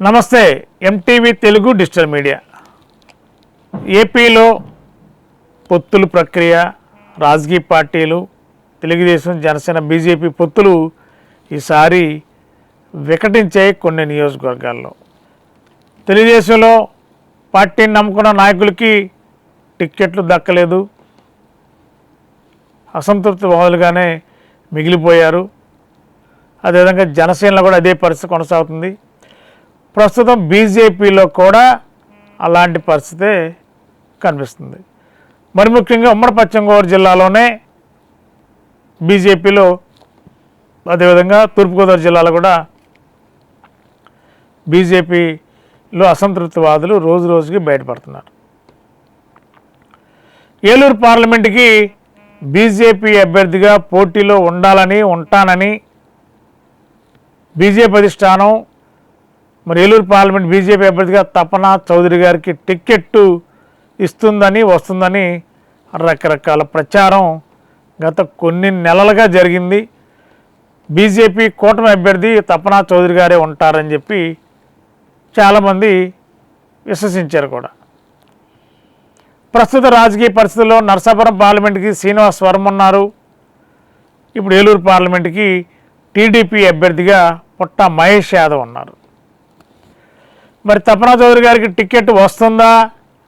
నమస్తే MTV Telugu digital media. ఏపీలో పొత్తుల ప్రక్రియ రాజకీయ పార్టీలు తెలుగుదేశం జనసేన బీజేపీ పొత్తులు ఈసారి వికటించాయి కొన్ని నియోజకవర్గాల్లో. తెలుగుదేశంలో పార్టీని నమ్ముకున్న నాయకులకి టిక్కెట్లు దక్కలేదు. అసంతృప్తి వాదులుగానే మిగిలిపోయారు. అదేవిధంగా జనసేనలో కూడా అదే పరిస్థితి కొనసాగుతుంది. ప్రస్తుతం బీజేపీలో కూడా అలాంటి పరిస్థితి కనిపిస్తుంది. మరి ముఖ్యంగా ఉమ్మడి పశ్చిమ గోదావరి జిల్లాలోనే బీజేపీలో అదేవిధంగా తూర్పుగోదావరి జిల్లాలో కూడా బీజేపీలో అసంతృప్తివాదులు రోజు రోజుకి బయటపడుతున్నారు. ఏలూరు పార్లమెంటుకి బీజేపీ అభ్యర్థిగా పోటీలో ఉండాలని ఉంటానని బీజేపీ అధిష్టానం మరి ఏలూరు పార్లమెంట్ బీజేపీ అభ్యర్థిగా తపన చౌదరి గారికి టిక్కెట్టు ఇస్తుందని వస్తుందని రకరకాల ప్రచారం గత కొన్ని నెలలుగా జరిగింది. బీజేపీ కూటమి అభ్యర్థి తపనా చౌదరి గారే ఉంటారని చెప్పి చాలామంది విశ్వసించారు కూడా. ప్రస్తుత రాజకీయ పరిస్థితుల్లో నరసాపురం పార్లమెంట్కి శ్రీనివాస్ వర్మ ఉన్నారు. ఇప్పుడు ఏలూరు పార్లమెంట్కి టీడీపీ అభ్యర్థిగా పుట్ట మహేష్ యాదవ్ ఉన్నారు. మరి తపనా చౌదరి గారికి టికెట్ వస్తుందా?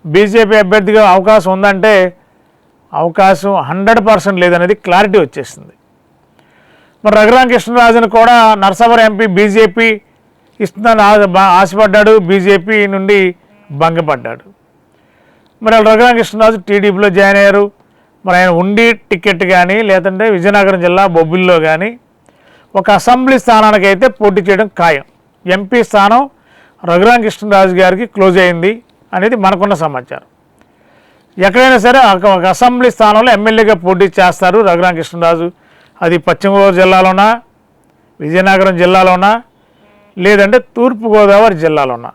బీజేపీ అభ్యర్థిగా అవకాశం ఉందంటే అవకాశం హండ్రెడ్ పర్సెంట్ లేదనేది క్లారిటీ వచ్చేసింది. మరి రఘురామ కృష్ణరాజును కూడా నర్సాపురం ఎంపీ బీజేపీ ఇస్తుందని ఆశ ఆశపడ్డాడు బీజేపీ నుండి భంగపడ్డాడు. మరి వాళ్ళు రఘురామ కృష్ణరాజు టీడీపీలో జాయిన్ అయ్యారు. మరి ఆయన ఉండి టికెట్ కానీ లేదంటే విజయనగరం జిల్లా బొబ్బిల్లో కానీ ఒక అసెంబ్లీ స్థానానికి అయితే పోటీ చేయడం ఖాయం. ఎంపీ స్థానం రఘురామ కృష్ణరాజు గారికి క్లోజ్ అయింది అనేది మనకున్న సమాచారం. ఎక్కడైనా సరే ఒక అసెంబ్లీ స్థానంలో ఎమ్మెల్యేగా పోటీ చేస్తారు రఘురామ కృష్ణరాజు అది పశ్చిమ గోదావరి జిల్లాలోనా విజయనగరం జిల్లాలోనా లేదంటే తూర్పుగోదావరి జిల్లాలోనా?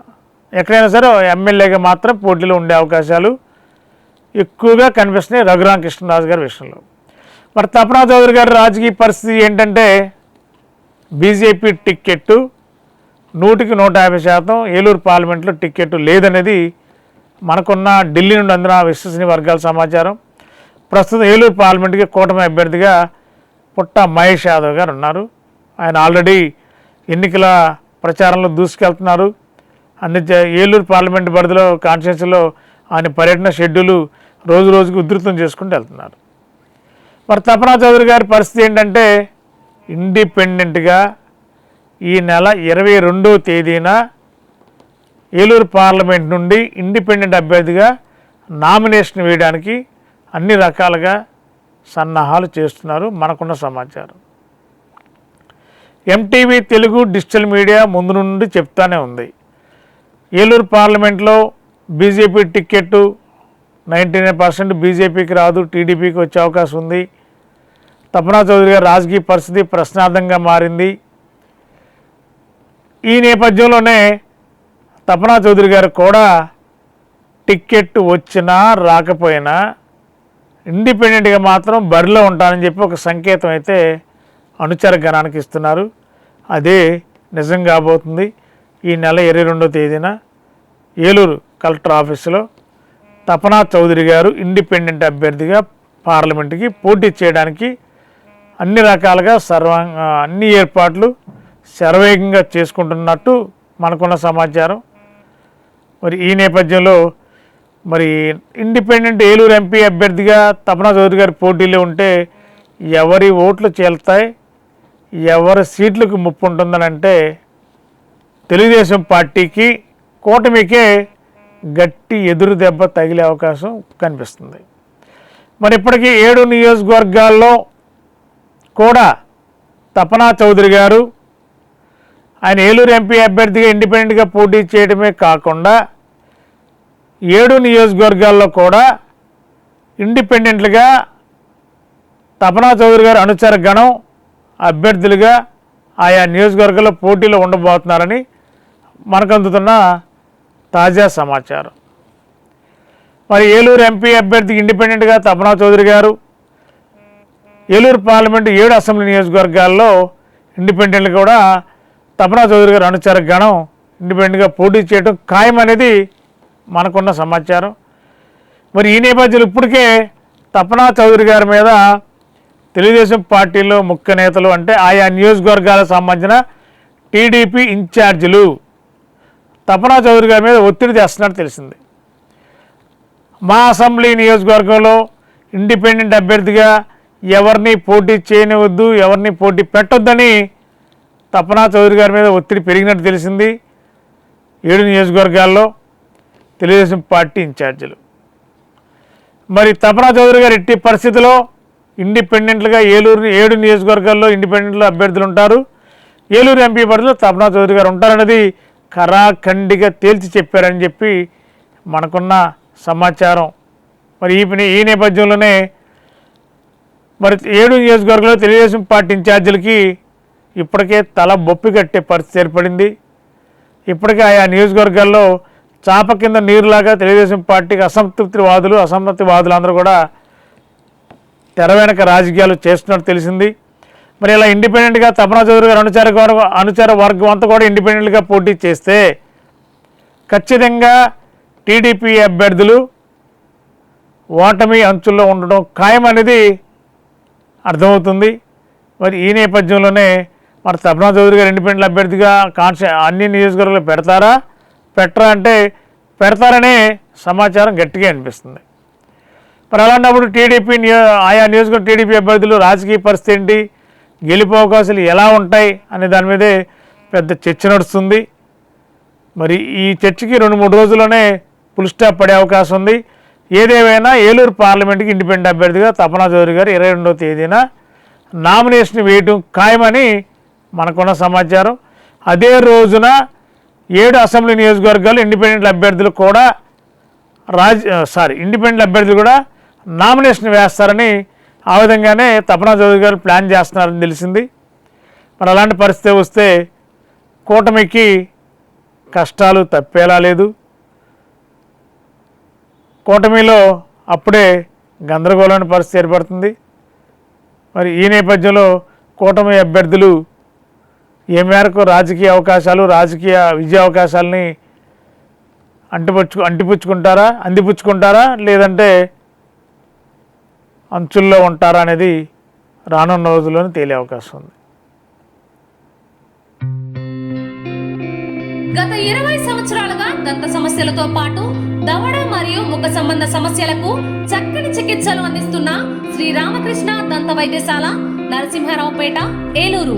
ఎక్కడైనా సరే ఎమ్మెల్యేగా మాత్రం పోటీలో ఉండే అవకాశాలు ఎక్కువగా కనిపిస్తున్నాయి రఘురామ కృష్ణరాజు గారి విషయంలో. మరి తపనా చౌదరి గారి రాజకీయ పరిస్థితి ఏంటంటే బీజేపీ టిక్కెట్టు నూటికి నూట యాభై శాతం ఏలూరు పార్లమెంట్లో టిక్కెట్టు లేదనేది మనకున్న ఢిల్లీ నుండి అందిన విశ్వసనీయ వర్గాల సమాచారం. ప్రస్తుతం ఏలూరు పార్లమెంట్కి కూటమి అభ్యర్థిగా పుట్ట మహేష్ యాదవ్ గారు ఉన్నారు. ఆయన ఆల్రెడీ ఎన్నికల ప్రచారంలో దూసుకెళ్తున్నారు. అన్ని ఏలూరు పార్లమెంట్ పరిధిలో కాన్స్టిట్యున్సీలో ఆయన పర్యటన షెడ్యూలు రోజు రోజుకు ఉధృతం చేసుకుంటూ వెళ్తున్నారు. మరి తపనా చౌదరి గారి పరిస్థితి ఏంటంటే ఇండిపెండెంట్గా ఈ నెల ఇరవై రెండవ తేదీన ఏలూరు పార్లమెంట్ నుండి ఇండిపెండెంట్ అభ్యర్థిగా నామినేషన్ వేయడానికి అన్ని రకాలుగా సన్నాహాలు చేస్తున్నారు. మనకున్న సమాచారం. ఎంటీవీ తెలుగు డిజిటల్ మీడియా ముందు నుండి చెప్తానే ఉంది. ఏలూరు పార్లమెంట్లో BJP ticket ninety nine percent బీజేపీకి రాదు టీడీపీకి వచ్చే అవకాశం ఉంది. తపనా చౌదరి గారి రాజకీయ పరిస్థితి ప్రశ్నార్థంగా మారింది. ఈ నేపథ్యంలోనే తపనా చౌదరి గారు కూడా టిక్కెట్ వచ్చినా రాకపోయినా ఇండిపెండెంట్గా మాత్రం బరిలో ఉంటానని చెప్పి ఒక సంకేతం అయితే అనుచర గణానికి ఇస్తున్నారు. అదే నిజం కాబోతుంది. ఈ నెల ఇరవై రెండో తేదీన ఏలూరు కలెక్టర్ ఆఫీసులో తపనా చౌదరి గారు ఇండిపెండెంట్ అభ్యర్థిగా పార్లమెంట్కి పోటీ చేయడానికి అన్ని రకాలుగా సర్వ అన్ని ఏర్పాట్లు శరవేగంగా చేసుకుంటున్నట్టు మనకున్న సమాచారం. మరి ఈ నేపథ్యంలో మరి ఇండిపెండెంట్ ఏలూరు ఎంపీ అభ్యర్థిగా తపనా చౌదరి గారి పోటీలో ఉంటే ఎవరి ఓట్లు చేల్తాయి ఎవరి సీట్లకు ముప్పు ఉంటుందని అంటే తెలుగుదేశం పార్టీకి కూటమికే గట్టి ఎదురు దెబ్బ తగిలే అవకాశం కనిపిస్తుంది. మరి ఇప్పటికీ ఏడు నియోజకవర్గాల్లో కూడా తపనా చౌదరి గారు ఆయన ఏలూరు ఎంపీ అభ్యర్థిగా ఇండిపెండెంట్గా పోటీ చేయడమే కాకుండా ఏడు నియోజకవర్గాల్లో కూడా ఇండిపెండెంట్లుగా తపనా చౌదరి గారు అనుచర గణం అభ్యర్థులుగా ఆయా నియోజకవర్గాల్లో పోటీలో ఉండబోతున్నారని మనకు అందుతున్న తాజా సమాచారం. మరి ఏలూరు ఎంపీ అభ్యర్థికి ఇండిపెండెంట్గా తపనా చౌదరి గారు ఏలూరు పార్లమెంటు ఏడు అసెంబ్లీ నియోజకవర్గాల్లో ఇండిపెండెంట్లు కూడా తపనా చౌదరి గారు అనుచర గణం ఇండిపెండెంట్గా పోటీ చేయడం ఖాయం అనేది మనకున్న సమాచారం. మరి ఈ నేపథ్యంలో ఇప్పటికే తపనా చౌదరి గారి మీద తెలుగుదేశం పార్టీలో ముఖ్య నేతలు అంటే ఆయా నియోజకవర్గాలకు సంబంధించిన టీడీపీ ఇన్ఛార్జీలు తపనా చౌదరి గారి మీద ఒత్తిడి తెస్తున్నట్టు తెలిసింది. మా అసెంబ్లీ నియోజకవర్గంలో ఇండిపెండెంట్ అభ్యర్థిగా ఎవరిని పోటీ చేయనివద్దు ఎవరిని పోటీ పెట్టొద్దని తపనా చౌదరి గారి మీద ఒత్తిడి పెరిగినట్టు తెలిసింది. ఏడు నియోజకవర్గాల్లో తెలుగుదేశం పార్టీ ఇన్ఛార్జీలు. మరి తపనా చౌదరి గారు ఎట్టి పరిస్థితిలో ఇండిపెండెంట్లుగా ఏలూరు ఏడు నియోజకవర్గాల్లో ఇండిపెండెంట్లో అభ్యర్థులు ఉంటారు. ఏలూరు ఎంపీ పరిధిలో తపనా చౌదరి గారు ఉంటారన్నది కరాఖండిగా తేల్చి చెప్పారని చెప్పి మనకున్న సమాచారం. మరి ఈ ఈ నేపథ్యంలోనే మరి ఏడు నియోజకవర్గంలో తెలుగుదేశం పార్టీ ఇన్ఛార్జీలకి ఇప్పటికే తల బొప్పి కట్టే పరిస్థితి ఏర్పడింది. ఇప్పటికే ఆయా నియోజకవర్గాల్లో చాప కింద నీరులాగా తెలుగుదేశం పార్టీకి అసంతృప్తి వాదులు అసమ్మతి వాదులు అందరూ కూడా తెర వెనక రాజకీయాలు చేస్తున్నట్టు తెలిసింది. మరి ఇలా ఇండిపెండెంట్గా తపనా చౌదరి గారు అనుచర వర్గ అనుచర వర్గం అంతా కూడా ఇండిపెండెంట్గా పోటీ చేస్తే ఖచ్చితంగా టీడీపీ అభ్యర్థులు ఓటమి అంచుల్లో ఉండడం ఖాయం అనేది అర్థమవుతుంది. మరి ఈ నేపథ్యంలోనే మరి తపనా చౌదరి గారు ఇండిపెండెంట్ అభ్యర్థిగా కాన్ష అన్ని నియోజకవర్గాలు పెడతారా? పెట్టరా అంటే పెడతారనే సమాచారం గట్టిగా అనిపిస్తుంది. మరి అలాంటప్పుడు టీడీపీ ఆయా నియోజకవర్గ టీడీపీ అభ్యర్థులు రాజకీయ పరిస్థితి ఏంటి? గెలుపు అవకాశాలు ఎలా ఉంటాయి? అనే దాని మీదే పెద్ద చర్చ నడుస్తుంది. మరి ఈ చర్చకి రెండు మూడు రోజుల్లోనే ఫుల్ స్టాప్ పడే అవకాశం ఉంది. ఏదేమైనా ఏలూరు పార్లమెంట్కి ఇండిపెండెంట్ అభ్యర్థిగా తపనా చౌదరి గారు ఇరవై రెండవ తేదీన నామినేషన్ వేయటం ఖాయమని మనకున్న సమాచారం. అదే రోజున ఏడు అసెంబ్లీ నియోజకవర్గాలు ఇండిపెండెంట్ అభ్యర్థులు కూడా రాజ్ సారీ ఇండిపెండెంట్ అభ్యర్థులు కూడా నామినేషన్ వేస్తారని ఆ విధంగానే తపనా చౌదరి గారు ప్లాన్ చేస్తున్నారని తెలిసింది. మరి అలాంటి పరిస్థితి వస్తే కూటమికి కష్టాలు తప్పేలా లేదు. కూటమిలో అప్పుడే గందరగోళమైన పరిస్థితి ఏర్పడుతుంది. మరి ఈ నేపథ్యంలో కూటమి అభ్యర్థులు ఏ మేరకు రాజకీయ అవకాశాలు రాజకీయ విజయ అవకాశాలని అంటిపుచ్చు అంటిపుచ్చుకుంటారా అందిపుచ్చుకుంటారా లేదంటే అంచుల్లో ఉంటారా అనేది రానున్న రోజుల్లోనే తేలే అవకాశం ఉంది. గత ఇరవై సంవత్సరాలుగా దంత సమస్యలతో పాటు దవడ మరియు ముఖ సంబంధ సమస్యలకు చక్కని చికిత్సలు అందిస్తున్న శ్రీ రామకృష్ణ దంత వైద్యశాల నరసింహారావుపేట ఏలూరు.